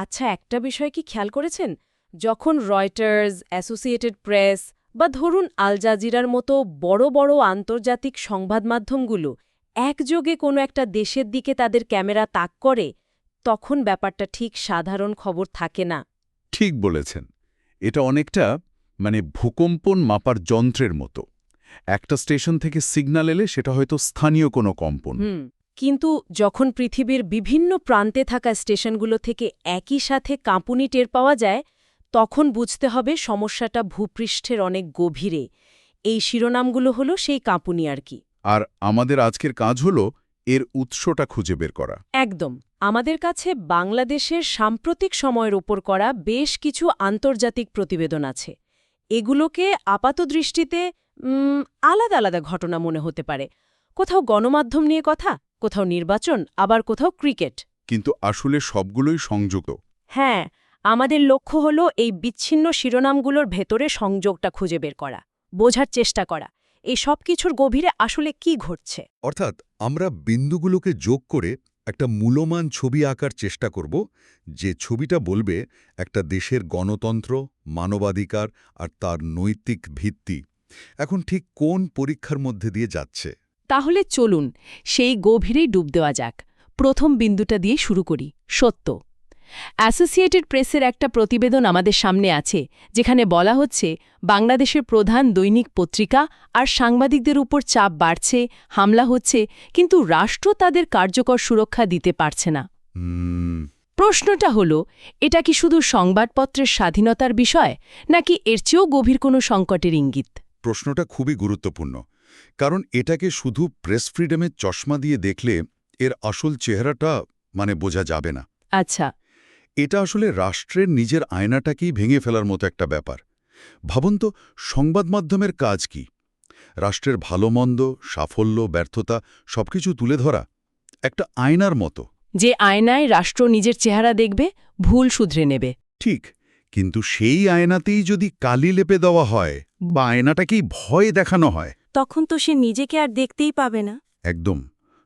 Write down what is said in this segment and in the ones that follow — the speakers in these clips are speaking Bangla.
আচ্ছা একটা বিষয় কি খেয়াল করেছেন? যখন রয়টার্স অ্যাসোসিয়েটেড প্রেস বা ধরুন আল জাজিরার মতো বড় বড় আন্তর্জাতিক সংবাদ মাধ্যমগুলো একযোগে কোনো একটা দেশের দিকে তাদের ক্যামেরা তাক করে তখন ব্যাপারটা ঠিক সাধারণ খবর থাকে না। ঠিক বলেছেন। এটা অনেকটা মানে ভূকম্পন মাপার যন্ত্রের মতো। একটা স্টেশন থেকে সিগন্যাল এলে সেটা হয়তো স্থানীয় কোনো কম্পন। কিন্তু যখন পৃথিবীর বিভিন্ন প্রান্তে থাকা স্টেশনগুলো থেকে একই সাথে কাঁপুনি টের পাওয়া যায় তখন বুঝতে হবে সমস্যাটা ভূপৃষ্ঠের অনেক গভীরে। এই শিরোনামগুলো হলো সেই কাঁপুনি আর কি। আর আমাদের আজকের কাজ হলো এর উৎসটা খুঁজে বের করা। একদম। আমাদের কাছে বাংলাদেশের সাম্প্রতিক সময়ের ওপর করা বেশ কিছু আন্তর্জাতিক প্রতিবেদন আছে। এগুলোকে আপাতদৃষ্টিতে উম, আলাদা আলাদা ঘটনা মনে হতে পারে। কোথাও গণমাধ্যম নিয়ে কথা? কোথাও নির্বাচন আবার কোথাও ক্রিকেট। কিন্তু আসলে সবগুলোই সংযুক্ত। হ্যাঁ আমাদের লক্ষ্য হলো এই বিচ্ছিন্ন শিরোনামগুলোর ভেতরে সংযোগটা খুঁজে বের করা বোঝার চেষ্টা করা। এই সব কিছুর গভীরে আসলে কি ঘটছে? অর্থাৎ আমরা বিন্দুগুলোকে যোগ করে একটা মূলমান ছবি আঁকার চেষ্টা করব যে ছবিটা বলবে একটা দেশের গণতন্ত্র মানবাধিকার আর তার নৈতিক ভিত্তি। এখন ঠিক কোন পরীক্ষার মধ্যে দিয়ে যাচ্ছে? তাহলে চলুন সেই গভীরেই ডুব দেওয়া যাক। প্রথম বিন্দুটা দিয়ে শুরু করি সত্য। অ্যাসোসিয়েটেড প্রেসের একটা প্রতিবেদন আমাদের সামনে আছে যেখানে বলা হচ্ছে বাংলাদেশের প্রধান দৈনিক পত্রিকা আর সাংবাদিকদের উপর চাপ বাড়ছে হামলা হচ্ছে কিন্তু রাষ্ট্র তাদের কার্যকর সুরক্ষা দিতে পারছে না। প্রশ্নটা হল এটা কি শুধু সংবাদপত্রের স্বাধীনতার বিষয় নাকি এর চেয়েও গভীর কোনো সংকটের ইঙ্গিত? প্রশ্নটা খুবই গুরুত্বপূর্ণ। কারণ এটাকে শুধু প্রেস ফ্রিডমের চশমা দিয়ে দেখলে এর আসল চেহারাটা মানে বোঝা যাবে না। আচ্ছা। এটা আসলে রাষ্ট্রের নিজের আয়নাটাকেই ভেঙে ফেলার মতো একটা ব্যাপার। ভাবুন তো সংবাদ মাধ্যমের কাজ কি? রাষ্ট্রের ভালো-মন্দ সাফল্য ব্যর্থতা সবকিছু তুলে ধরা একটা আয়নার মতো। যে আয়নায় রাষ্ট্র নিজের চেহারা দেখবে ভুল শুধরে নেবে। ঠিক কিন্তু সেই আয়নাতেই যদি কালি লেপে দেওয়া হয় বা আয়নাটাকেই ভয় দেখানো হয় তখন তো সে নিজেকে আর দেখতেই পাবে না। একদম।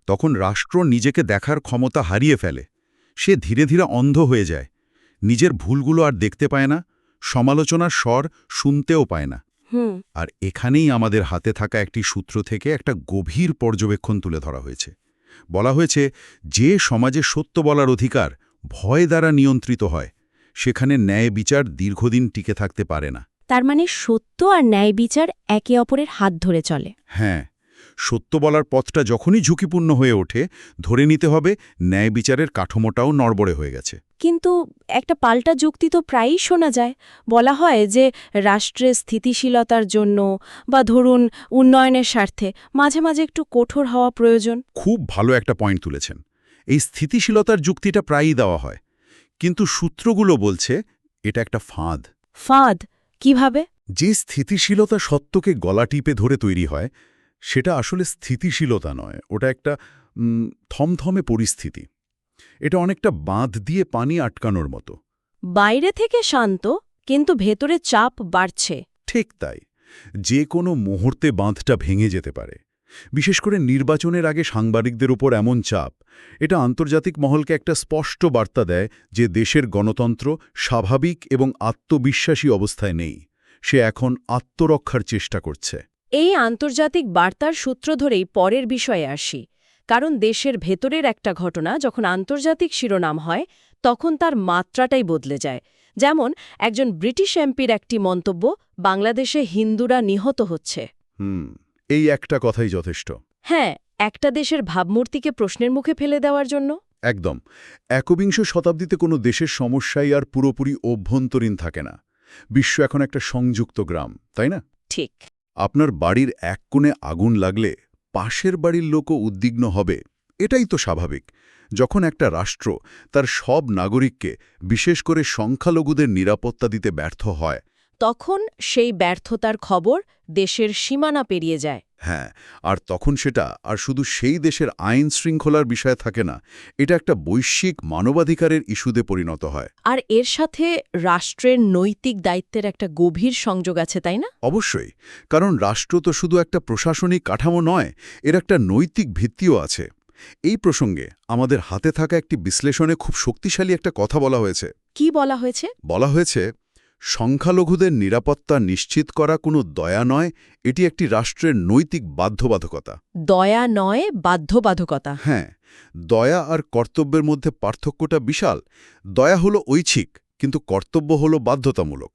তখন রাষ্ট্র নিজেকে দেখার ক্ষমতা হারিয়ে ফেলে। সে ধীরে ধীরে অন্ধ হয়ে যায়। নিজের ভুলগুলো আর দেখতে পায় না সমালোচনার স্বর শুনতেও পায় না। আর এখানেই আমাদের হাতে থাকা একটি সূত্র থেকে একটা গভীর পর্যবেক্ষণ তুলে ধরা হয়েছে। বলা হয়েছে যে সমাজে সত্য বলার অধিকার ভয় দ্বারা নিয়ন্ত্রিত হয় সেখানে ন্যায় বিচার দীর্ঘদিন টিকে থাকতে পারে না। তার মানে সত্য আর ন্যায় বিচার একে অপরের হাত ধরে চলে। হ্যাঁ সত্য বলার পথটা যখনই ঝুঁকিপূর্ণ হয়ে ওঠে ধরে নিতে হবে ন্যায় বিচারের কাঠামোটাও নড়বড়ে হয়ে গেছে। কিন্তু একটা পাল্টা যুক্তি তো প্রায়ই শোনা যায়। বলা হয় যে রাষ্ট্রের স্থিতিশীলতার জন্য বা ধরুন উন্নয়নের স্বার্থে মাঝে মাঝে একটু কঠোর হওয়া প্রয়োজন। খুব ভালো একটা পয়েন্ট তুলেছেন। এই স্থিতিশীলতার যুক্তিটা প্রায়ই দেওয়া হয়। কিন্তু সূত্রগুলো বলছে এটা একটা ফাঁদ। ফাঁদ? কীভাবে? যে স্থিতিশীলতা সত্যকে গলা টিপে ধরে তৈরি হয় সেটা আসলে স্থিতিশীলতা নয় ওটা একটা থমথমে পরিস্থিতি। এটা অনেকটা বাঁধ দিয়ে পানি আটকানোর মতো। বাইরে থেকে শান্ত কিন্তু ভেতরে চাপ বাড়ছে। ঠিক তাই যে কোনো মুহূর্তে বাঁধটা ভেঙে যেতে পারে। বিশেষ করে নির্বাচনের আগে সাংবাদিকদের উপর এমন চাপ। এটা আন্তর্জাতিক মহলকে একটা স্পষ্ট বার্তা দেয় যে দেশের গণতন্ত্র স্বাভাবিক এবং আত্মবিশ্বাসী অবস্থায় নেই। সে এখন আত্মরক্ষার চেষ্টা করছে। এই আন্তর্জাতিক বার্তার সূত্র ধরেই পরের বিষয়ে আসি। কারণ দেশের ভেতরের একটা ঘটনা যখন আন্তর্জাতিক শিরোনাম হয় তখন তার মাত্রাটাই বদলে যায়। যেমন একজন ব্রিটিশ এমপির একটি মন্তব্য বাংলাদেশে হিন্দুরা নিহত হচ্ছে। হুম। এই একটা কথাই যথেষ্ট। হ্যাঁ একটা দেশের ভাবমূর্তিকে প্রশ্নের মুখে ফেলে দেওয়ার জন্য। একদম। একবিংশ শতাব্দীতে কোনো দেশের সমস্যাই আর পুরোপুরি অভ্যন্তরীণ থাকে না। বিশ্ব এখন একটা সংযুক্ত গ্রাম তাই না? ঠিক। আপনার বাড়ির এক কোণে আগুন লাগলে পাশের বাড়ির লোকও উদ্বিগ্ন হবে। এটাই তো স্বাভাবিক। যখন একটা রাষ্ট্র তার সব নাগরিককে বিশেষ করে সংখ্যালঘুদের নিরাপত্তা দিতে ব্যর্থ হয় তখন সেই ব্যর্থতার খবর দেশের সীমানা পেরিয়ে যায়। হ্যাঁ আর তখন সেটা আর শুধু সেই দেশের আইন শৃঙ্খলার বিষয় থাকে না এটা একটা বৈশ্বিক মানবাধিকারের ইস্যুতে পরিণত হয়। আর এর সাথে রাষ্ট্রের নৈতিক দায়িত্বের একটা গভীর সংযোগ আছে তাই না? অবশ্যই কারণ রাষ্ট্র তো শুধু একটা প্রশাসনিক কাঠামো নয় এর একটা নৈতিক ভিত্তিও আছে। এই প্রসঙ্গে আমাদের হাতে থাকা একটি বিশ্লেষণে খুব শক্তিশালী একটা কথা বলা হয়েছে। কি বলা হয়েছে? বলা হয়েছে সংখ্যালঘুদের নিরাপত্তা নিশ্চিত করা কোনো দয়া নয় এটি একটি রাষ্ট্রের নৈতিক বাধ্যবাধকতা। দয়া নয় বাধ্যবাধকতা। হ্যাঁ দয়া আর কর্তব্যের মধ্যে পার্থক্যটা বিশাল। দয়া হলো ঐচ্ছিক কিন্তু কর্তব্য হলো বাধ্যতামূলক।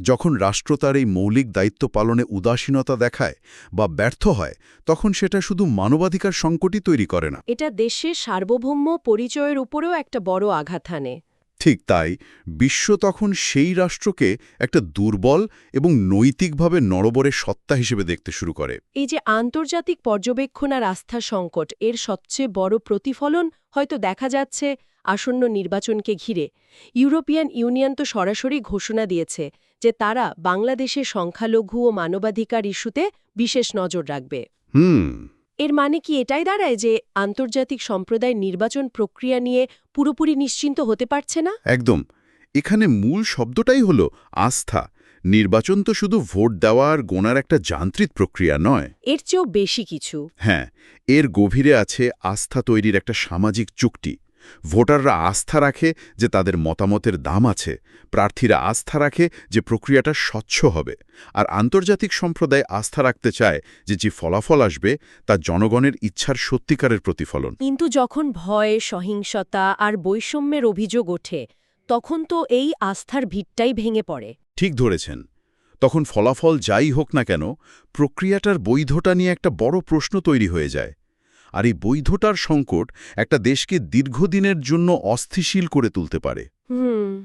যখন রাষ্ট্র তার এই মৌলিক দায়িত্ব পালনে উদাসীনতা দেখায় বা ব্যর্থ হয় তখন সেটা শুধু মানবাধিকার সংকটই তৈরি করে না। এটা দেশের সার্বভৌম পরিচয়ের উপরেও একটা বড় আঘাত হানে ঠিক তাই বিশ্ব তখন সেই রাষ্ট্রকে একটা দুর্বল এবং নৈতিকভাবে নড়বড়ে সত্তা হিসেবে দেখতে শুরু করে। এই যে আন্তর্জাতিক পর্যবেক্ষণ আর আস্থা সংকট এর সবচেয়ে বড় প্রতিফলন হয়তো দেখা যাচ্ছে আসন্ন নির্বাচনকে ঘিরে। ইউরোপিয়ান ইউনিয়ন তো সরাসরি ঘোষণা দিয়েছে যে তারা বাংলাদেশের সংখ্যালঘু ও মানবাধিকার ইস্যুতে বিশেষ নজর রাখবে। হুম। এর মানে কি এটাই দাঁড়ায় যে আন্তর্জাতিক সম্প্রদায় নির্বাচন প্রক্রিয়া নিয়ে পুরোপুরি নিশ্চিন্ত হতে পারছে না? একদম। এখানে মূল শব্দটাই হলো আস্থা। নির্বাচন তো শুধু ভোট দেওয়ার গোনার একটা যান্ত্রিক প্রক্রিয়া নয়। এর চেয়েও বেশি কিছু। হ্যাঁ এর গভীরে আছে আস্থা তৈরির একটা সামাজিক চুক্তি। ভোটাররা আস্থা রাখে যে তাদের মতামতের দাম আছে প্রার্থীরা আস্থা রাখে যে প্রক্রিয়াটা স্বচ্ছ হবে আর আন্তর্জাতিক সম্প্রদায় আস্থা রাখতে চায় যে যে ফলাফল আসবে তা জনগণের ইচ্ছার সত্যিকারের প্রতিফলন। কিন্তু যখন ভয় সহিংসতা আর বৈষম্যের অভিযোগ ওঠে তখন তো এই আস্থার ভিতটাই ভেঙে পড়ে। ঠিক ধরেছেন। তখন ফলাফল যাই হোক না কেন প্রক্রিয়াটার বৈধতা নিয়ে একটা বড় প্রশ্ন তৈরি হয়ে যায়। আর এই বৈধতার সংকট একটা দেশকে দীর্ঘদিনের জন্য অস্থিশীল করে তুলতে পারে।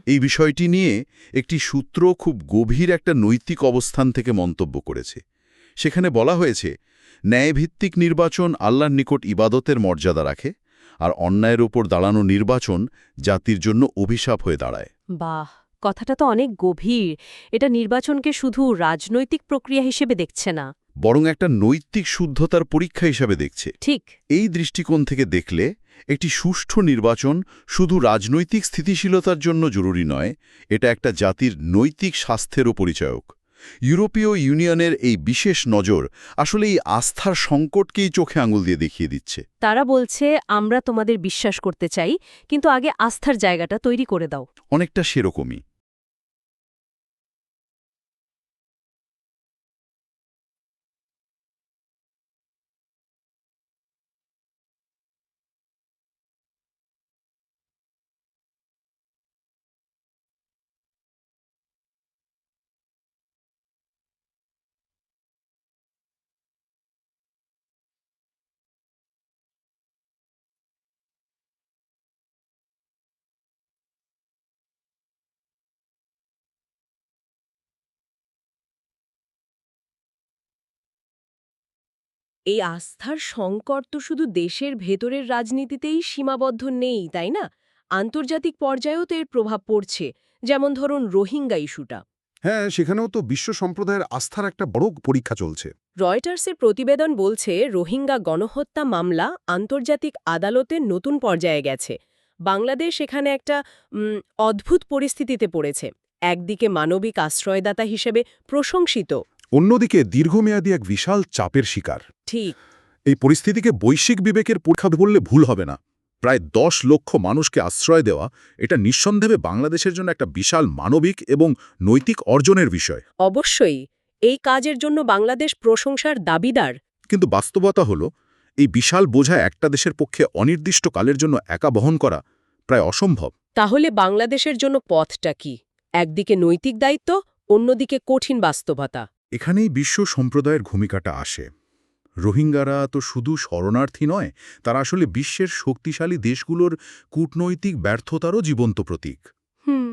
এই বিষয়টি নিয়ে একটি সূত্র খুব গভীর একটা নৈতিক অবস্থান থেকে মন্তব্য করেছে। সেখানে বলা হয়েছে ন্যায়ভিত্তিক নির্বাচন আল্লাহর নিকট ইবাদতের মর্যাদা রাখে আর অন্যায়ের ওপর দাঁড়ানো নির্বাচন জাতির জন্য অভিশাপ হয়ে দাঁড়ায়। বাহ কথাটা তো অনেক গভীর। এটা নির্বাচনকে শুধু রাজনৈতিক প্রক্রিয়া হিসেবে দেখছে না। বরং একটা নৈতিক শুদ্ধতার পরীক্ষা হিসাবে দেখছে। ঠিক। এই দৃষ্টিকোণ থেকে দেখলে একটি সুষ্ঠু নির্বাচন শুধু রাজনৈতিক স্থিতিশীলতার জন্য জরুরি নয় এটা একটা জাতির নৈতিক স্বাস্থ্যেরও পরিচয়ক। ইউরোপীয় ইউনিয়নের এই বিশেষ নজর আসলে এই আস্থার সংকটকেই চোখে আঙুল দিয়ে দেখিয়ে দিচ্ছে। তারা বলছে আমরা তোমাদের বিশ্বাস করতে চাই কিন্তু আগে আস্থার জায়গাটা তৈরি করে দাও। অনেকটা সেরকমই। এই আস্থার সংকট তো শুধু দেশের ভেতরের রাজনীতিতেই সীমাবদ্ধ নেই তাই না? আন্তর্জাতিক পর্যায়েও তো এর প্রভাব পড়ছে যেমন ধরুন রোহিঙ্গা ইস্যুটা। হ্যাঁ সেখানেও তো বিশ্ব সম্প্রদায়ের আস্থার একটা বড় পরীক্ষা চলছে। রয়টার্সের প্রতিবেদন বলছে রোহিঙ্গা গণহত্যা মামলা আন্তর্জাতিক আদালতের নতুন পর্যায়ে গেছে। বাংলাদেশ এখানে একটা অদ্ভুত পরিস্থিতিতে পড়েছে। একদিকে মানবিক আশ্রয়দাতা হিসেবে প্রশংসিত অন্যদিকে দীর্ঘমেয়াদী এক বিশাল চাপের শিকার। ঠিক। এই পরিস্থিতিকে বৈশ্বিক বিবেকের পরীক্ষা বললে ভুল হবে না। প্রায় দশ লক্ষ মানুষকে আশ্রয় দেওয়া এটা নিঃসন্দেহে বাংলাদেশের জন্য একটা বিশাল মানবিক এবং নৈতিক অর্জনের বিষয়। অবশ্যই এই কাজের জন্য বাংলাদেশ প্রশংসার দাবিদার। কিন্তু বাস্তবতা হল এই বিশাল বোঝা একটা দেশের পক্ষে অনির্দিষ্টকালের জন্য একা বহন করা প্রায় অসম্ভব। তাহলে বাংলাদেশের জন্য পথটা কি? একদিকে নৈতিক দায়িত্ব অন্যদিকে কঠিন বাস্তবতা। এখানেই বিশ্ব সম্প্রদায়ের ভূমিকাটা আসে। রোহিঙ্গারা তো শুধু শরণার্থী নয় তারা আসলে বিশ্বের শক্তিশালী দেশগুলোর কূটনৈতিক ব্যর্থতারও জীবন্ত প্রতীক। হুম।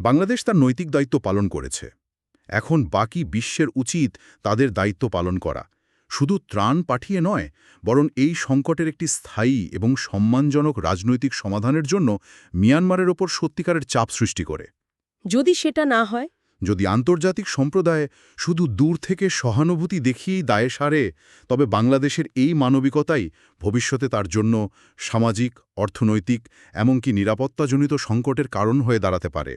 বাংলাদেশ তার নৈতিক দায়িত্ব পালন করেছে। এখন বাকি বিশ্বের উচিত তাদের দায়িত্ব পালন করা। শুধু ত্রাণ পাঠিয়ে নয় বরং এই সংকটের একটি স্থায়ী এবং সম্মানজনক রাজনৈতিক সমাধানের জন্য মিয়ানমারের ওপর সত্যিকারের চাপ সৃষ্টি করে। যদি সেটা না হয় যদি আন্তর্জাতিক সম্প্রদায় শুধু দূর থেকে সহানুভূতি দেখিয়েই দায়ে সারে তবে বাংলাদেশের এই মানবিকতাই ভবিষ্যতে তার জন্য সামাজিক অর্থনৈতিক এমনকি নিরাপত্তাজনিত সংকটের কারণ হয়ে দাঁড়াতে পারে।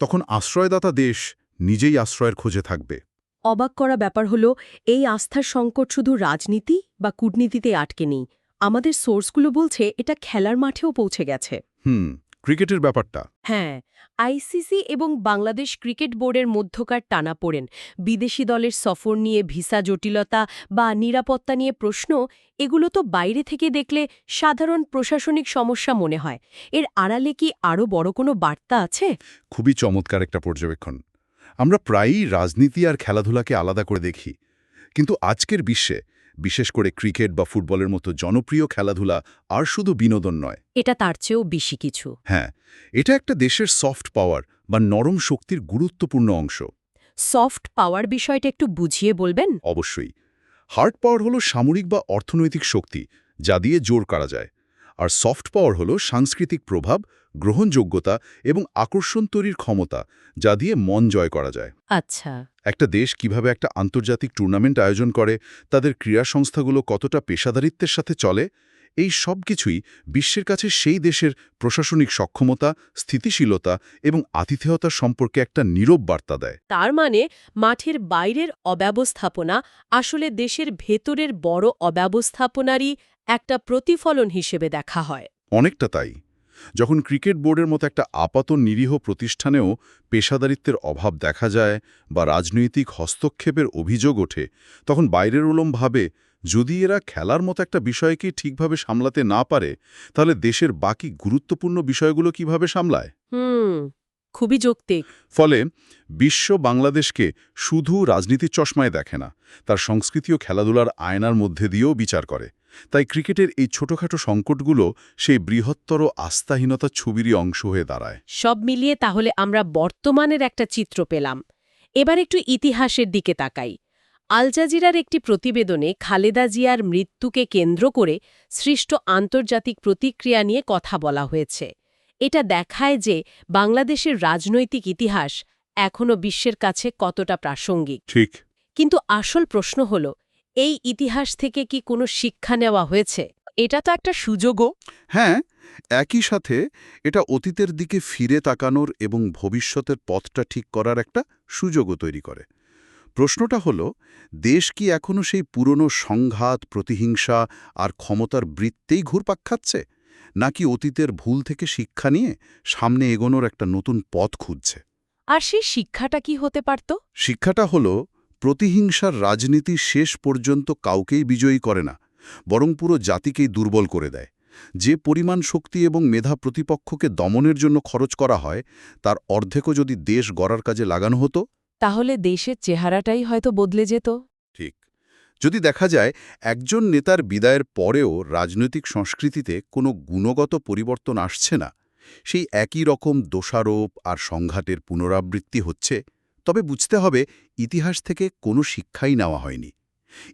তখন আশ্রয়দাতা দেশ নিজেই আশ্রয়ের খোঁজে থাকবে। অবাক করা ব্যাপার হলো এই আস্থার সংকট শুধু রাজনীতি বা কূটনীতিতে আটকে নেই। আমাদের সোর্সগুলো বলছে এটা খেলার মাঠেও পৌঁছে গেছে। হুম ক্রিকেটের ব্যাপারটা। হ্যাঁ আইসিসি এবং বাংলাদেশ ক্রিকেট বোর্ডের মধ্যকার টানাপোড়েন বিদেশি দলের সফর নিয়ে ভিসা জটিলতা বা নিরাপত্তা নিয়ে প্রশ্ন এগুলো তো বাইরে থেকে দেখলে সাধারণ প্রশাসনিক সমস্যা মনে হয়। এর আড়ালে কি আরও বড় কোনো বার্তা আছে? খুবই চমৎকার একটা পর্যবেক্ষণ। আমরা প্রায়ই রাজনীতি আর খেলাধুলাকে আলাদা করে দেখি। কিন্তু আজকের বিশ্বে বিশেষ করে ক্রিকেট বা ফুটবলের মতো জনপ্রিয় খেলাধুলা আর শুধু বিনোদন নয়। এটা তার চেয়েও বেশি কিছু। হ্যাঁ এটা একটা দেশের সফট পাওয়ার বা নরম শক্তির গুরুত্বপূর্ণ অংশ। সফট পাওয়ার বিষয়টা একটু বুঝিয়ে বলবেন? অবশ্যই। হার্ড পাওয়ার হলো সামরিক বা অর্থনৈতিক শক্তি যা দিয়ে জোর করা যায়। আর সফট পাওয়ার হলো সাংস্কৃতিক প্রভাব গ্রহণযোগ্যতা এবং আকর্ষণ তৈরির ক্ষমতা যা দিয়ে মন জয় করা যায়। আচ্ছা। একটা দেশ কীভাবে একটা আন্তর্জাতিক টুর্নামেন্ট আয়োজন করে তাদের ক্রীড়া সংস্থাগুলো কতটা পেশাদারিত্বের সাথে চলে এই সব কিছুই বিশ্বের কাছে সেই দেশের প্রশাসনিক সক্ষমতা স্থিতিশীলতা এবং আতিথেয়তার সম্পর্কে একটা নীরব বার্তা দেয়। তার মানে মাঠের বাইরের অব্যবস্থাপনা আসলে দেশের ভেতরের বড় অব্যবস্থাপনারই একটা প্রতিফলন হিসেবে দেখা হয়। অনেকটা তাই। যখন ক্রিকেট বোর্ডের মতো একটা আপাত নিরীহ প্রতিষ্ঠানেও পেশাদারিত্বের অভাব দেখা যায় বা রাজনৈতিক হস্তক্ষেপের অভিযোগ ওঠে তখন বাইরের ওলম ভাবে যদি এরা খেলার মতো একটা বিষয়কে ঠিকভাবে সামলাতে না পারে তাহলে দেশের বাকি গুরুত্বপূর্ণ বিষয়গুলো কীভাবে সামলায়? হুম খুবই যৌক্তিক। ফলে বিশ্ব বাংলাদেশকে শুধু রাজনীতির চশমায় দেখে না তার সংস্কৃতি ও খেলাধুলার আয়নার মধ্যে দিয়েও বিচার করে। তাই ক্রিকেটের এই ছোটখাটো সংকটগুলো সেই বৃহত্তর আস্থাহীনতার ছবিরই অংশ হয়ে দাঁড়ায়। সব মিলিয়ে তাহলে আমরা বর্তমানের একটা চিত্র পেলাম। এবার একটু ইতিহাসের দিকে তাকাই। আল জাজিরার একটি প্রতিবেদনে খালেদা জিয়ার মৃত্যুকে কেন্দ্র করে সৃষ্ট আন্তর্জাতিক প্রতিক্রিয়া নিয়ে কথা বলা হয়েছে। এটা দেখায় যে বাংলাদেশের রাজনৈতিক ইতিহাস এখনও বিশ্বের কাছে কতটা প্রাসঙ্গিক। ঠিক। কিন্তু আসল প্রশ্ন হল এই ইতিহাস থেকে কি কোনো শিক্ষা নেওয়া হয়েছে? এটা তো একটা সুযোগও। হ্যাঁ একই সাথে এটা অতীতের দিকে ফিরে তাকানোর এবং ভবিষ্যতের পথটা ঠিক করার একটা সুযোগও তৈরি করে। প্রশ্নটা হল দেশ কি এখনও সেই পুরনো সংঘাত প্রতিহিংসা আর ক্ষমতার বৃত্তেই ঘুরপাক খাচ্ছে? নাকি অতীতের ভুল থেকে শিক্ষা নিয়ে সামনে এগোনোর একটা নতুন পথ খুঁজছে? আর সেই শিক্ষাটা কি হতে পারত? শিক্ষাটা হল প্রতিহিংসার রাজনীতি শেষ পর্যন্ত কাউকেই বিজয়ী করে না বরং পুরো জাতিকেই দুর্বল করে দেয়। যে পরিমাণ শক্তি এবং মেধা প্রতিপক্ষকে দমনের জন্য খরচ করা হয় তার অর্ধেকও যদি দেশ গড়ার কাজে লাগানো হতো? তাহলে দেশের চেহারাটাই হয়তো বদলে যেত। ঠিক। যদি দেখা যায় একজন নেতার বিদায়ের পরেও রাজনৈতিক সংস্কৃতিতে কোনো গুণগত পরিবর্তন আসছে না সেই একই রকম দোষারোপ আর সংঘাতের পুনরাবৃত্তি হচ্ছে। তবে বুঝতে হবে, ইতিহাস থেকে কোনো শিক্ষাই নেওয়া হয়নি।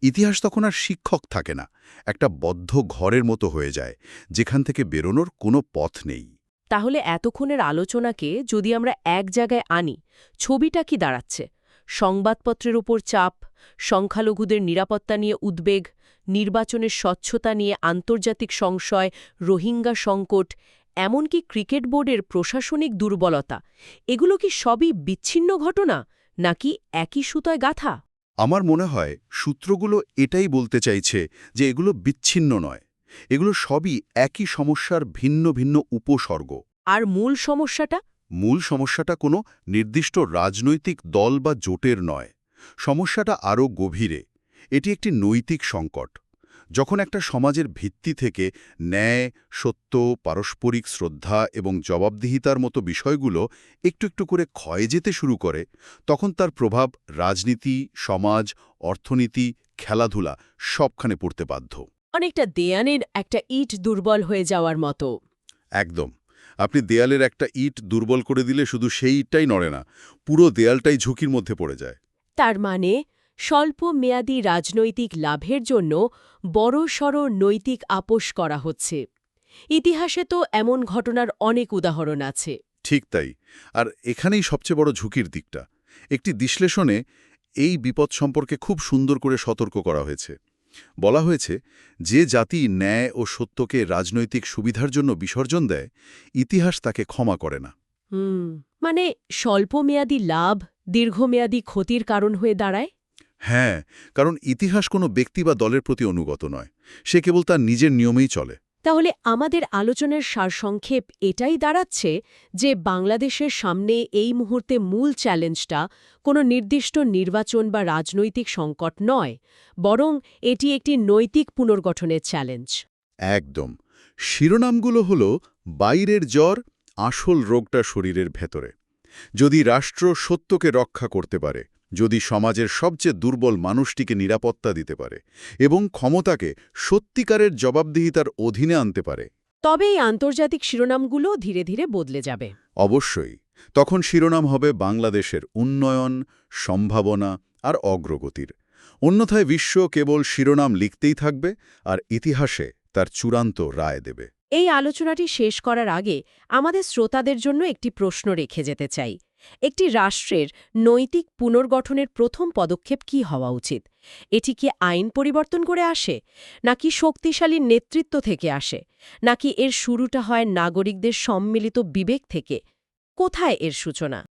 ইতিহাস তখন আর শিক্ষক থাকে না, একটা বদ্ধ ঘরের মতো হয়ে যায়, যেখান থেকে বেরোনোর কোনো পথ নেই। তাহলে এতক্ষণের আলোচনাকে যদি আমরা এক জায়গায় আনি, ছবিটা কি দাঁড়াচ্ছে? সংবাদপত্রের উপর চাপ, সংখ্যালঘুদের নিরাপত্তা নিয়ে উদ্বেগ, নির্বাচনের স্বচ্ছতা নিয়ে আন্তর্জাতিক সংশয়, রোহিঙ্গা সংকট এমনকি ক্রিকেট বোর্ডের প্রশাসনিক দুর্বলতা এগুলো কি সবই বিচ্ছিন্ন ঘটনা নাকি একই সুতোয় গাথা? আমার মনে হয় সূত্রগুলো এটাই বলতে চাইছে যে এগুলো বিচ্ছিন্ন নয়। এগুলো সবই একই সমস্যার ভিন্ন ভিন্ন উপসর্গ। আর মূল সমস্যাটা? মূল সমস্যাটা কোনো নির্দিষ্ট রাজনৈতিক দল বা জোটের নয়। সমস্যাটা আরও গভীরে। এটি একটি নৈতিক সংকট। যখন একটা সমাজের ভিত্তি থেকে ন্যায় সত্য পারস্পরিক শ্রদ্ধা এবং জবাবদিহিতার মতো বিষয়গুলো একটু একটু করে ক্ষয়ে যেতে শুরু করে তখন তার প্রভাব রাজনীতি সমাজ অর্থনীতি খেলাধুলা সবখানে পড়তে বাধ্য। অনেকটা দেয়ানের একটা ইট দুর্বল হয়ে যাওয়ার মতো। একদম। আপনি দেয়ালের একটা ইট দুর্বল করে দিলে শুধু সেই ইটটাই নড়ে না পুরো দেয়ালটাই ঝুঁকির মধ্যে পড়ে যায়। তার মানে স্বল্প মেয়াদী রাজনৈতিক লাভের জন্য বড়সড় নৈতিক আপোষ করা হচ্ছে। ইতিহাসে তো এমন ঘটনার অনেক উদাহরণ আছে। ঠিক তাই। আর এখানেই সবচেয়ে বড় ঝুঁকির দিকটা। একটি বিশ্লেষণে এই বিপদ সম্পর্কে খুব সুন্দর করে সতর্ক করা হয়েছে। বলা হয়েছে যে জাতি ন্যায় ও সত্যকে রাজনৈতিক সুবিধার জন্য বিসর্জন দেয় ইতিহাস তাকে ক্ষমা করে না। হুম মানে স্বল্পমেয়াদী লাভ দীর্ঘমেয়াদী ক্ষতির কারণ হয়ে দাঁড়ায়? হ্যাঁ কারণ ইতিহাস কোনো ব্যক্তি বা দলের প্রতি অনুগত নয়। সে কেবল তার নিজের নিয়মেই চলে। তাহলে আমাদের আলোচনার সারসংক্ষেপ এটাই দাঁড়াচ্ছে যে বাংলাদেশের সামনে এই মুহূর্তে মূল চ্যালেঞ্জটা কোনো নির্দিষ্ট নির্বাচন বা রাজনৈতিক সংকট নয় বরং এটি একটি নৈতিক পুনর্গঠনের চ্যালেঞ্জ। একদম। শিরোনামগুলো হল বাইরের জ্বর আসল রোগটা শরীরের ভেতরে। যদি রাষ্ট্র সত্যকে রক্ষা করতে পারে যদি সমাজের সবচেয়ে দুর্বল মানুষটিকে নিরাপত্তা দিতে পারে এবং ক্ষমতাকে সত্যিকারের জবাবদিহিতার অধীনে আনতে পারে। তবে এই আন্তর্জাতিক শিরোনামগুলো ধীরে ধীরে বদলে যাবে। অবশ্যই তখন শিরোনাম হবে বাংলাদেশের উন্নয়ন সম্ভাবনা আর অগ্রগতির। অন্যথায় বিশ্ব কেবল শিরোনাম লিখতেই থাকবে আর ইতিহাসে তার চূড়ান্ত রায় দেবে। এই আলোচনাটি শেষ করার আগে আমাদের শ্রোতাদের জন্য একটি প্রশ্ন রেখে যেতে চাই। একটি রাষ্ট্রের নৈতিক পুনর্গঠনের প্রথম পদক্ষেপ কি হওয়া উচিত? এটি কি আইন পরিবর্তন করে আসে? নাকি শক্তিশালী নেতৃত্ব থেকে আসে? নাকি এর শুরুটা হয় নাগরিকদের সম্মিলিত বিবেক থেকে? কোথায় এর সূচনা?